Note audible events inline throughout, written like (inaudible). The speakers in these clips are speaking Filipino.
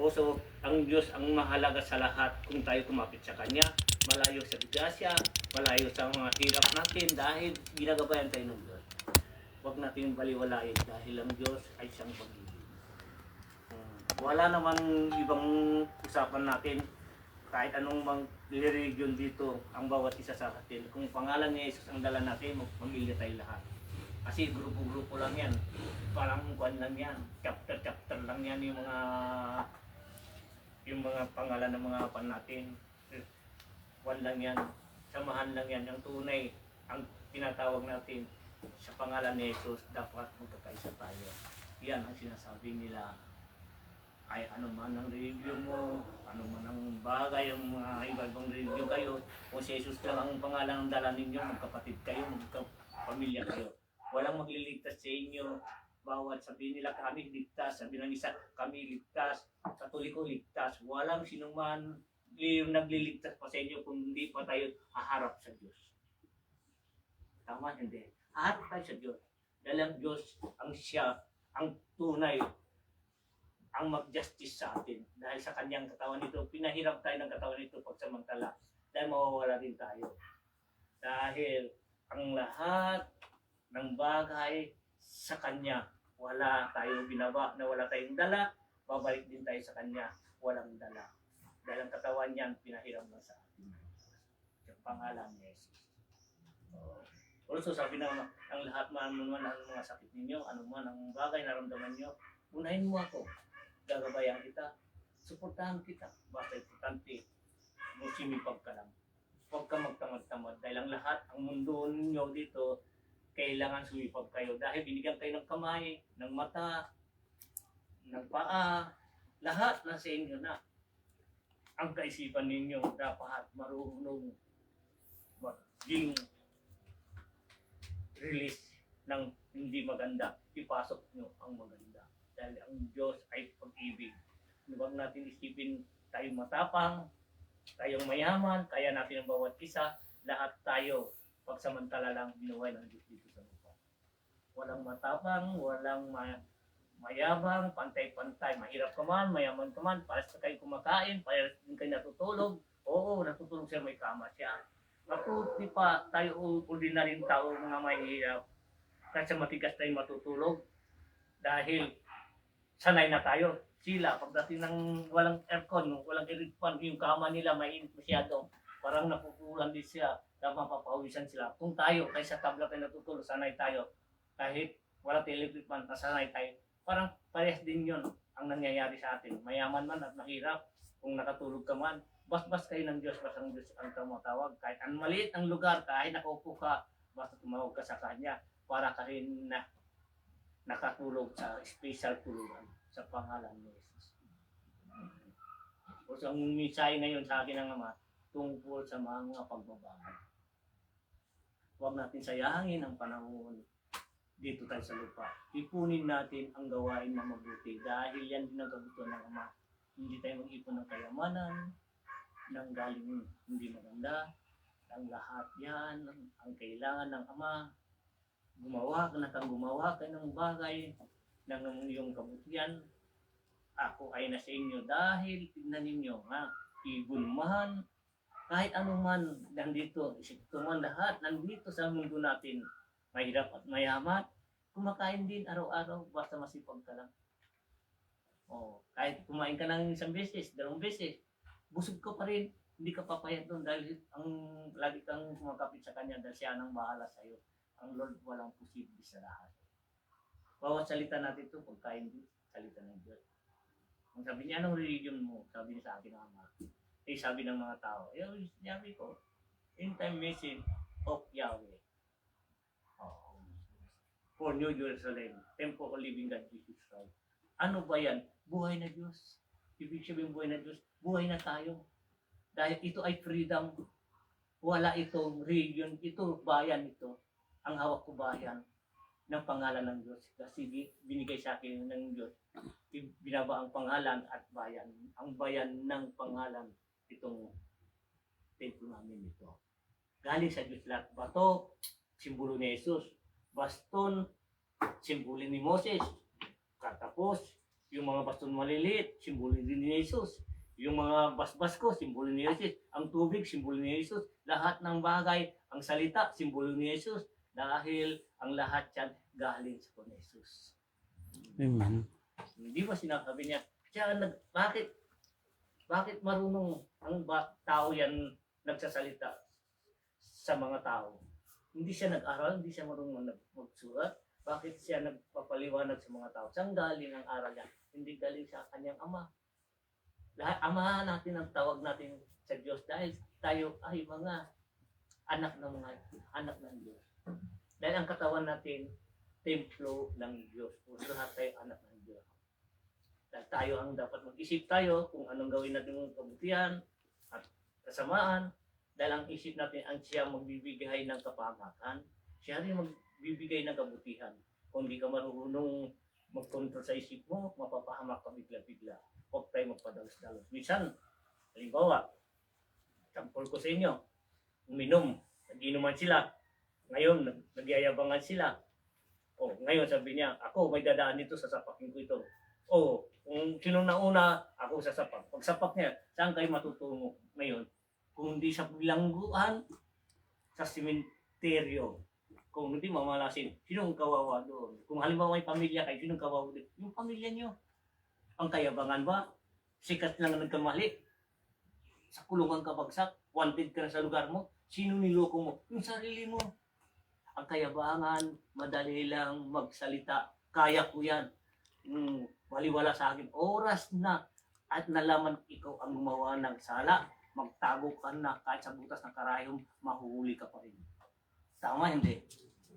O so, ang Diyos ang mahalaga sa lahat kung tayo kumapit sa Kanya. Malayo sa bigasya, malayo sa mga hirap natin dahil ginagabayan tayo ng Diyos. Huwag natin baliwalain dahil ang Diyos ay siyang pag-ibig. Hmm. Wala namang ibang usapan natin kahit anong mang religion dito ang bawat isa sa atin. Kung pangalan ni Jesus ang dala natin, magpamilya tayo lahat. Kasi grupo-grupo lang yan. Parang kwan lang yan. Chapter-chapter lang yan yung mga yung mga pangalan ng mga pan natin. Kwan lang yan. Samahan lang yan. Ang tunay, ang tinatawag natin sa pangalan ni Jesus, dapat magkakaisa tayo. Yan ang sinasabi nila ay ano man ang religion mo, ano man ang bagay, ang mga iba-ibang religion kayo, kung si Jesus lang ang pangalan ng dala ninyo, magkapatid kayo, magkapamilya kayo. Walang magliligtas sa inyo, bawat sabihin nila kami ligtas, sabi ng isa kami ligtas, katoliko ligtas, walang sinuman yung nagliligtas pa sa inyo kung hindi pa tayo haharap sa Diyos. Tama, hindi. Haharap tayo sa Diyos. Dahil ang Diyos, ang siya, ang tunay, ang mag-justice sa atin. Dahil sa kanyang katawan nito, pinahirap tayo ng katawan nito pagsamantala. Dahil mawawala din tayo. Dahil ang lahat ng bagay sa kanya, wala tayong binaba na wala tayong dala, babalik din tayo sa kanya, walang dala. Dahil ang katawan niyan, pinahiram na sa atin. Sa pangalan ni Jesus. Oh. Also, sabi na ang lahat man man ang mga sakit ninyo, ano ang bagay na naramdaman nyo, unahin mo ako gagabayan kita, suportahan kita. Basta importante, musumipag ka lang. Huwag ka magtamad-tamad dahil ang lahat, ang mundo ninyo dito, kailangan sumipag kayo dahil binigyan kayo ng kamay, ng mata, ng paa, lahat na sa inyo na. Ang kaisipan ninyo dapat marunong maging release ng hindi maganda. Ipasok nyo ang maganda dahil ang Diyos ay pag-ibig. Huwag natin isipin tayong matapang, tayong mayaman, kaya natin ang bawat isa, lahat tayo pagsamantala lang binuhay ng Diyos dito sa lupa. Walang matapang, walang ma- mayabang, pantay-pantay. Mahirap ka man, mayaman ka man, pares na kayo kumakain, pares din kayo natutulog. Oo, natutulog siya, may kama siya. Di pa tayo ordinaryong tao mga mahihirap. Kasi matigas tayong matutulog. Dahil sanay na tayo. Sila, pagdating ng walang aircon, walang aircon, yung kama nila mainit masyado. Parang napupulan din siya, na mapapawisan sila. Kung tayo, kaysa tabla tayo natutulog, sanay tayo. Kahit wala tayong electric fan, nasanay tayo. Parang parehas din yun ang nangyayari sa atin. Mayaman man at mahirap, kung nakatulog ka man, bas-bas kayo ng Diyos, basta ang Diyos ang tumatawag. Kahit ang maliit ang lugar, kahit nakaupo ka, basta tumawag ka sa Kanya para ka rin na nakatulog sa special tulugan sa pangalan ni Jesus. O so, ang misay ngayon sa akin ng Ama, tungkol sa mga pagbabago. Huwag natin sayangin ang panahon dito tayo sa lupa. Ipunin natin ang gawain na mabuti dahil yan din ang ng Ama. Hindi tayo mag-ipon ng kayamanan, ng galing hindi maganda, ang lahat yan, ang kailangan ng Ama, gumawa ka na kang gumawa ka ng bagay ng iyong kabutihan. Ako ay nasa inyo dahil tignan ninyo nga, ibon man, kahit ano man nandito, isipto man lahat, nandito sa mundo natin, mahirap at mayaman, kumakain din araw-araw, basta masipag ka lang. Oh, kahit kumain ka ng isang beses, dalawang beses, busog ka pa rin, hindi ka papayat doon dahil ang lagi kang kumakapit sa kanya dahil siya nang bahala sa iyo. Ang Lord walang posible sa lahat. Bawat salita natin ito, pagkain din, salita ng Diyos. Kung sabi niya, anong religion mo? Sabi niya sa akin ama. Eh, sabi ng mga tao, eh, sabi ko, in time message of Yahweh. Oh. For New Jerusalem, Temple of Living God, Jesus Christ. Ano ba yan? Buhay na Diyos. Ibig sabihin buhay na Diyos, buhay na tayo. Dahil ito ay freedom. Wala itong region, ito bayan ito. Ang hawak ko bayan ng pangalan ng Diyos. Kasi bi- binigay sa akin ng Diyos. Binaba ang pangalan at bayan. Ang bayan ng pangalan itong templo namin ito. Galing sa Diyos lahat. Bato, simbolo ni Jesus. Baston, simbolo ni Moses. Katapos, Yung mga baston maliliit, simbolo din ni Jesus. Yung mga basbas ko, simbolo ni Jesus. Ang tubig, simbolo ni Jesus. Lahat ng bagay, ang salita, simbolo ni Jesus. Dahil ang lahat yan galing sa Panginoon Jesus. Amen. Hindi ba sinasabi niya, siya nag, bakit, bakit marunong ang ba, tao yan nagsasalita sa mga tao? Hindi siya nag-aral, hindi siya marunong nag- magsulat. Bakit siya nagpapaliwanag sa mga tao? Saan galing ang aral niya? Hindi galing sa kanyang ama. Lahat, ama natin ang tawag natin sa Diyos dahil tayo ay mga anak ng mga anak ng Diyos. Dahil ang katawan natin, templo ng Diyos. Kung lahat tayo anak ng Diyos. Dahil tayo ang dapat mag-isip tayo kung anong gawin natin ng kabutihan at kasamaan. Dahil ang isip natin ang siya magbibigay ng kapamakan. Siya rin magbibigay ng kabutihan. Kung di ka marunong mag-control sa isip mo, mapapahamak ka bigla-bigla. Huwag tayo magpadalos-dalos. Minsan, halimbawa, sampol ko sa inyo, uminom, nag-inuman sila. Ngayon, nag- nagyayabangan sila. O, ngayon sabi niya, ako may dadaan dito sa sapakin ko ito. O, kung sino na una, ako sa sapak. Pag sapak niya, saan kayo matutungo ngayon? Kung hindi sa bilangguan, sa simenteryo. Kung hindi mamalasin, sinong kawawa doon? Kung halimbawa may pamilya kayo, sinong kawawa doon? Yung pamilya niyo. Ang kayabangan ba? Sikat lang ang nagkamali. Sa kulungan ka bagsak, wanted ka na sa lugar mo. Sino niloko mo? Yung sarili mo. Ang kayabangan, madali lang magsalita. Kaya ko yan. Mm, waliwala sa akin. Oras na at nalaman ikaw ang gumawa ng sala, magtago ka na kahit sa butas ng karayom, mahuhuli ka pa rin. Tama, hindi?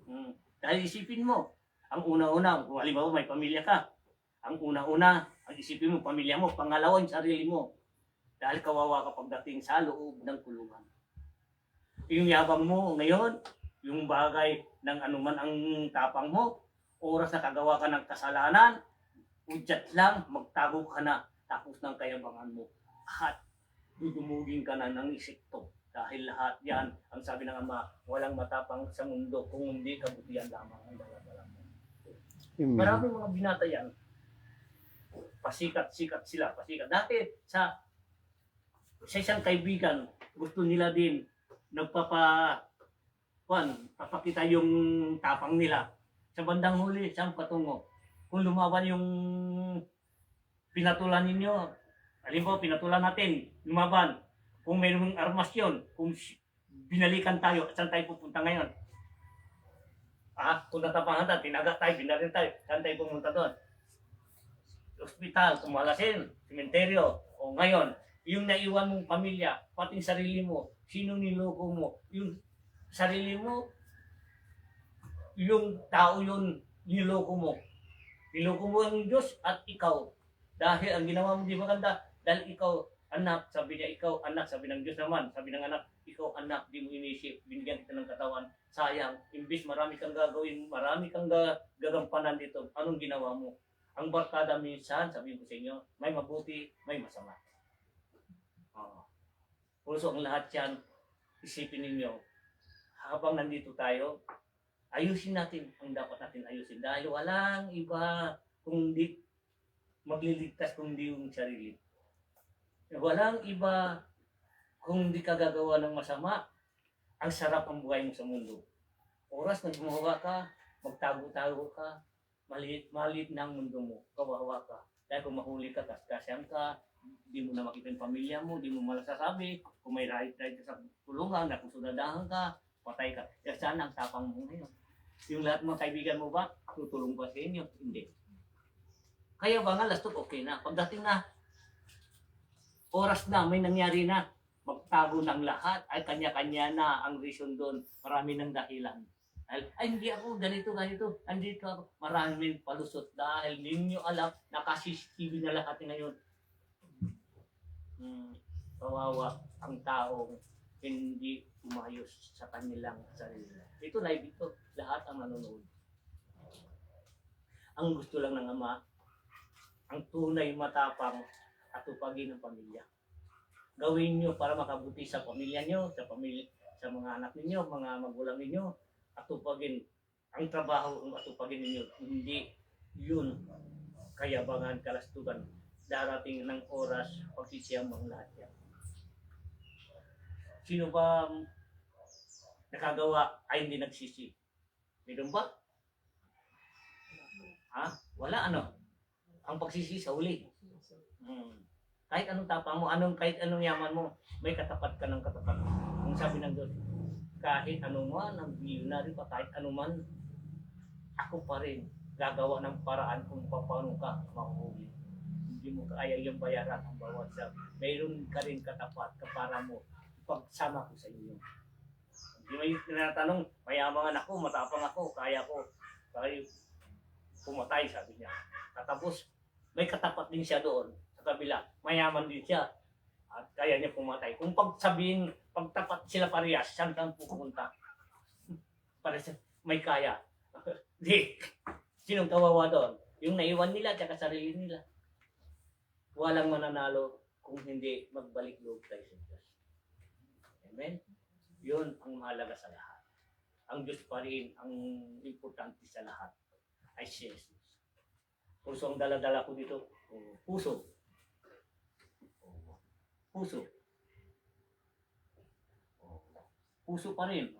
Mm. Dahil isipin mo, ang una-una, kung halimbawa may pamilya ka, ang una-una, ang isipin mo, pamilya mo, pangalawa yung sarili mo. Dahil kawawa ka pagdating sa loob ng kulungan. Yung yabang mo ngayon, yung bagay ng anuman ang tapang mo, oras na kagawa ka ng kasalanan, udyat lang, magtago ka na, tapos ng kayabangan mo. At dudumugin ka na ng isikto. Dahil lahat yan, ang sabi ng Ama, walang matapang sa mundo kung hindi kabutihan lamang ang daladala mo. Amen. Maraming mga binata yan. Pasikat-sikat sila, pasikat. Dati sa sa isang kaibigan, gusto nila din nagpapa kwan, papakita yung tapang nila. Sa bandang huli, saan patungo? Kung lumaban yung pinatulan ninyo, halimbawa pinatulan natin, lumaban. Kung mayroong armas yun, kung binalikan tayo, saan tayo pupunta ngayon? Ah, kung natapangan tayo, tinaga tayo, binalin tayo, saan tayo pumunta doon? Hospital, kumalasin, sementeryo, o ngayon, yung naiwan mong pamilya, pati sarili mo, sino niloko mo, yung sarili mo, yung tao yun, niloko mo. Niloko mo ang Diyos at ikaw. Dahil ang ginawa mo di maganda, dahil ikaw, anak, sabi niya, ikaw, anak, sabi ng Diyos naman, sabi ng anak, ikaw, anak, di mo inisip, binigyan kita ng katawan, sayang, imbis marami kang gagawin, marami kang ga- gagampanan dito, anong ginawa mo? Ang barkada minsan, sabi ko sa inyo, may mabuti, may masama. Oo. Puso ang lahat yan, isipin ninyo, habang nandito tayo, ayusin natin ang dapat natin ayusin. Dahil walang iba kundi magliligtas kundi yung sarili. Walang iba kung di ka gagawa ng masama, ang sarap ang buhay mo sa mundo. Oras na gumawa ka, magtago-tago ka, maliit, maliit na ang mundo mo, kawawa ka. Dahil kung mahuli ka, kaskasyan ka, di mo na makita yung pamilya mo, di mo malasasabi, kung may right right ka sa tulungan, na kung sudadahan ka, patay ka. Kaya sana ang tapang mo ngayon. Yung lahat ng kaibigan mo ba, tutulong ba sa inyo? Hindi. Kaya ba nga, last okay na. Pagdating na, oras na, may nangyari na, magtago ng lahat, ay kanya-kanya na ang reason doon, marami ng dahilan. Dahil, ay hindi ako, ganito, ganito, andito ako, maraming palusot dahil ninyo alam, nakasisitibi na lahat ngayon. Hmm, kawawa ang taong hindi umayos sa kanilang sarili. Ito live ito, lahat ang nanonood. Ang gusto lang ng ama, ang tunay matapang at tupagin ng pamilya. Gawin nyo para makabuti sa pamilya nyo, sa pamilya, sa mga anak ninyo, mga magulang ninyo, at tupagin ang trabaho ang atupagin ninyo. Hindi yun kayabangan, kalastugan, darating ng oras, pagsisiyam ang lahat yan. Sino ba ang nakagawa ay hindi nagsisi? Meron ba? Ha? Wala ano? Ang pagsisi sa huli. Hmm. Kahit anong tapang mo, anong kahit anong yaman mo, may katapat ka ng katapat. Ang sabi ng Diyos, kahit ano man, ang billionaire pa, kahit ano man, ako pa rin gagawa ng paraan kung paano ka mahuhuli. Hindi mo kaya yung bayaran ang bawat sa mayroon ka rin katapat ka para mo pagsama ko sa inyo. Hindi may tinatanong, mayaman ako, matapang ako, kaya ko, kaya pumatay, sabi niya. Tapos, may katapat din siya doon sa kabila. Mayaman din siya. At kaya niya pumatay. Kung pagsabihin, pagtapat sila parehas, saan kang pupunta? (laughs) Para sa may kaya. (laughs) Di. Sinong kawawa doon? Yung naiwan nila at saka sarili nila. Walang mananalo kung hindi magbalik loob tayo sa. Amen? Yun ang mahalaga sa lahat. Ang Diyos pa rin ang importante sa lahat ay si Jesus. Puso ang daladala ko dito. Oh, Puso. Oh, Puso. Oh, Puso pa rin.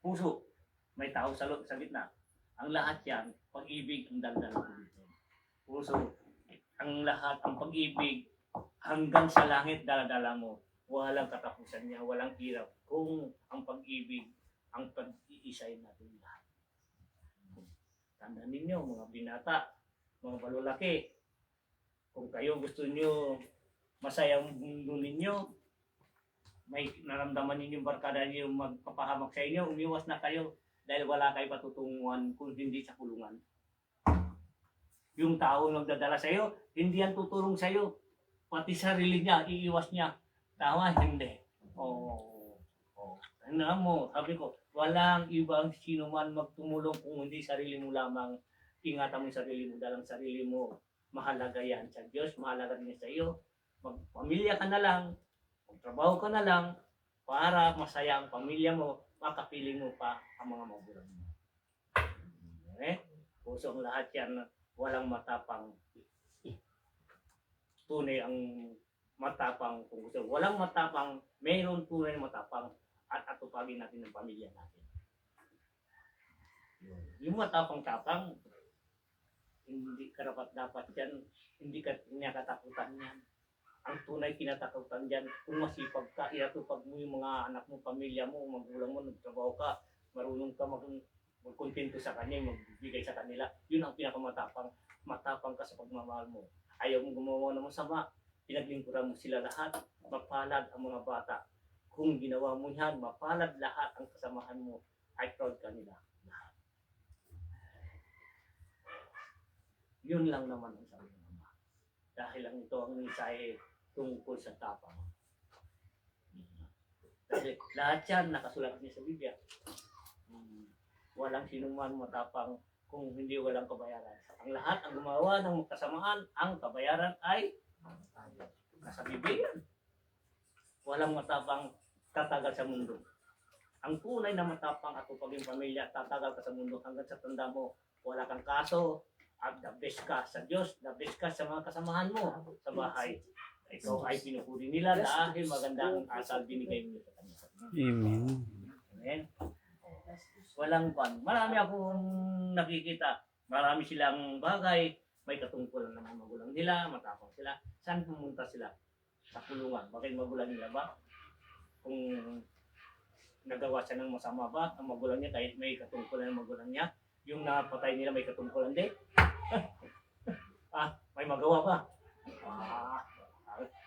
Puso. May tao sa, lo- sa gitna. Ang lahat yan, pag-ibig ang daladala ko dito. Puso. Ang lahat, ang pag-ibig, hanggang sa langit daladala mo. Walang katapusan niya, walang hirap. Kung ang pag-ibig, ang pag-iisay natin lahat. Tandaan ninyo, mga binata, mga balulaki, kung kayo gusto niyo masaya ang mundo ninyo, may naramdaman ninyo barkada niyo magpapahamak sa inyo, umiwas na kayo dahil wala kayo patutunguhan kung hindi sa kulungan. Yung tao nagdadala sa iyo, hindi yan tutulong sa iyo. Pati sarili niya, iiwas niya. Tama, hindi. Oo. Oh, Ano mo, sabi ko, walang ibang sino man magtumulong kung hindi sarili mo lamang. Ingatan mo yung sarili mo, dalang sarili mo. Mahalaga yan sa Diyos, mahalaga din sa iyo. Magpamilya ka na lang, magtrabaho ka na lang, para masaya ang pamilya mo, makapiling mo pa ang mga magulang mo. Eh, puso ang lahat yan, walang matapang. Tunay ang matapang kung gusto. Walang matapang, mayroon tunay na matapang at atupagin natin ng pamilya natin. Yun. Yung matapang-tapang, hindi karapat dapat yan, hindi ka niya katakutan yan. Ang tunay kinatakutan dyan, kung masipag ka, iatupag mo yung mga anak mo, pamilya mo, magulang mo, nagtrabaho ka, marunong ka mag magkontento sa kanya, magbibigay sa kanila, yun ang pinakamatapang. Matapang ka sa pagmamahal mo. Ayaw mo gumawa ng masama, pinaglingkuran mo sila lahat, mapalad ang mga bata. Kung ginawa mo yan, mapalad lahat ang kasamahan mo, ay proud ka nila. Yun lang naman ang sabi ng Ama. Dahil ang ito ang mensahe tungkol sa tapang. Kasi lahat yan nakasulat niya sa Biblia. Hmm. Walang sinuman matapang kung hindi walang kabayaran. Ang lahat ang gumawa ng kasamaan, ang kabayaran ay nasa Biblia. yan. Walang matapang tatagal sa mundo. Ang tunay na matapang at upaging pamilya, tatagal ka sa mundo hanggang sa tanda mo, wala kang kaso, at the best ka sa Diyos, the best ka sa mga kasamahan mo sa bahay. Ikaw ay pinupuri nila dahil maganda ang asal binigay mo sa kanila. Amen. Amen. Walang pan. Marami akong nakikita. Marami silang bagay. May katungkulan ng magulang nila, matapang sila. Saan pumunta sila? Sa kulungan. Bakit magulang nila ba? Kung nagawa siya ng masama ba ang magulang niya kahit may katungkulan ng magulang niya? Yung napatay nila may katungkulan din? (laughs) ah, may magawa ba? Ah,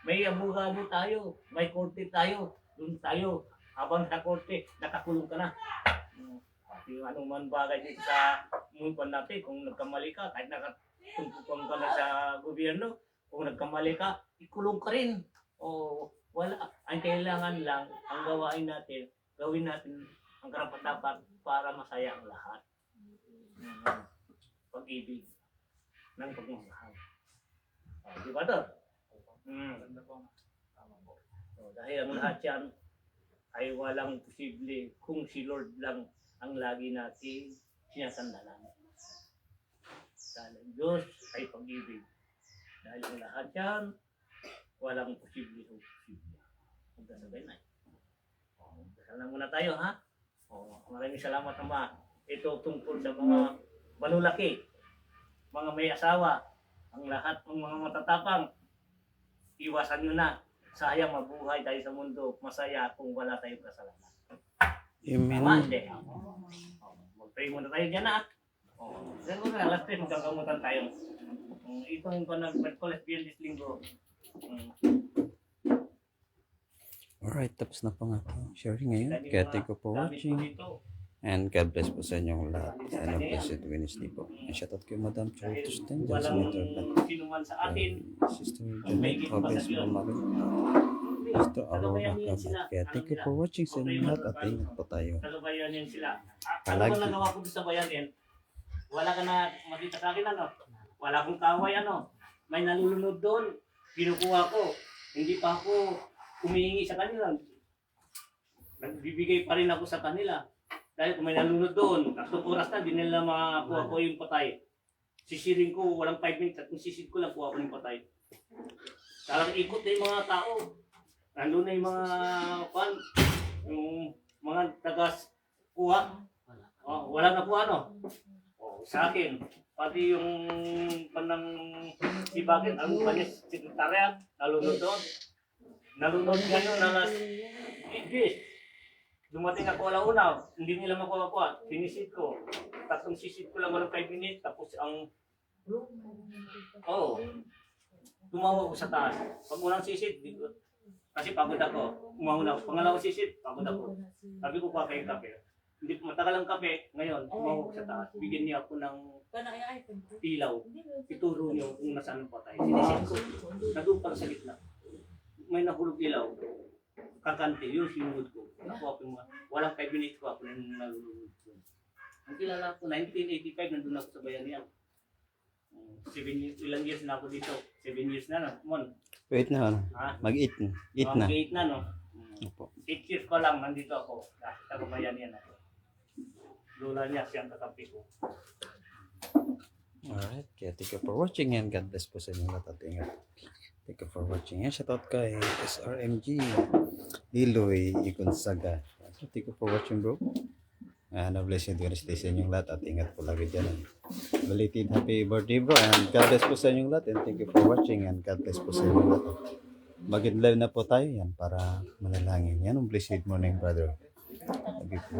may abogado tayo, may korte tayo, doon tayo. Habang sa korte, nakakulong ka na. Hmm. At yung anong man bagay dito sa mundo natin, kung nagkamali ka, kahit nakatungkukan ka na sa gobyerno, kung nagkamali ka, ikulong ka rin. O wala. Ang kailangan lang, ang gawain natin, gawin natin ang karapat-dapat para masaya ang lahat. Pag-ibig ng pagmamahal. Di ba to? Hmm. So, dahil ang lahat yan ay walang posible kung si Lord lang ang lagi natin sinasandalan. Dahil ang Diyos ay pag-ibig. Dahil ang lahat yan, walang posible o posible. Magkasabay na. O, Dasal na muna tayo, ha? O, maraming salamat, Ama. Ito tungkol sa mga manulaki, mga may asawa, ang lahat ng mga matatapang, iwasan nyo na. Sayang mabuhay tayo sa mundo. Masaya kung wala tayong kasalanan. Tama, Amen. hindi. O, Mag-pray muna tayo dyan, ha? O, Diyan muna, last time, magkakamutan tayo. Um, itong ko na Merkulis, Biyernes, Linggo. Um, Alright, tapos na po nga po sharing ngayon. Kaya thank you for watching. And God bless po sa inyong lahat. And a blessed Wednesday po. And shout out kay Madam Choritos din. Dyan sa sa atin, Sister Janet, God bless po Mami. Sister Aurora Kabat. Kaya thank you for watching sa inyong lahat at ingat po tayo. Kalabayan yan sila. Ano ba nagawa ko sa bayan yan? Wala ka na makita sa akin ano? Wala akong kaway ano? May nalulunod doon. Kinukuha ko. Hindi pa ako humihingi sa kanila. Nagbibigay pa rin ako sa kanila. Dahil kung may nalunod doon, tatlong oras na, di nila makakuha ko yung patay. Sisirin ko, walang 5 minutes, at kung sisid ko lang, kuha ko yung patay. Talagang ikot na yung mga tao. Nandun na yung mga, kwan, yung mga tagas kuha. Oh, wala na po ano. Sa akin, pati yung panang si Bakit, ang kanya sekretarya, nalunod. Nalunod ngayon na alas 10. Dumating ako alauna, hindi nila makuha-kuha. Sinisit ko. Tatlong sisit ko lang walang 5 minutes. Tapos ang... Oo. Oh, tumawa ko sa taas. Pag unang sisit, kasi pagod ako. Umahuna ako. Pangalawang sisit, pagod ako. Sabi ko pa kayong kape. Hindi matagal ang kape. Ngayon, tumawag ko sa taas. Bigyan niya ako ng ilaw. Ituro niyo kung nasaan ang patay. Sinisit ko. Nandun pala sa gitna. May nahulog ilaw. Kakante, yun sinunod ko. Ako ako mga, walang 5 minutes ko ako nang nalulunod ko. Ang kilala ko, 1985, nandun ako sa bayan niyan. Um, Seven years, ilang years na ako dito? Seven years na, no? Mon, Wait na, ano? Mag-eat na. Eat Oh, na. Eight na, no? Mm. Opo. Eight years ko lang, nandito ako. Kasi tagubayan yan ako. Lola niya siyang kakampi ko. Alright, kaya thank you for watching and God bless po sa inyong lahat at ingat. Thank you for watching. Yan, shout out kay SRMG Liloy Igonzaga. Thank you for watching bro. And a blessed Wednesday sa inyong lahat at ingat po lagi dyan. Belated happy birthday bro and God bless po sa inyong lahat and thank you for watching and God bless po sa inyong lahat. Mag live na po tayo yan para manalangin. Yan ang blessed morning brother. Sabi po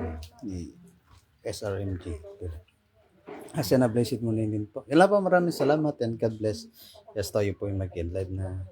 SRMG. Kasi na blessed mo din po. Ilan pa maraming salamat and God bless. Yes, tayo po yung mag-live na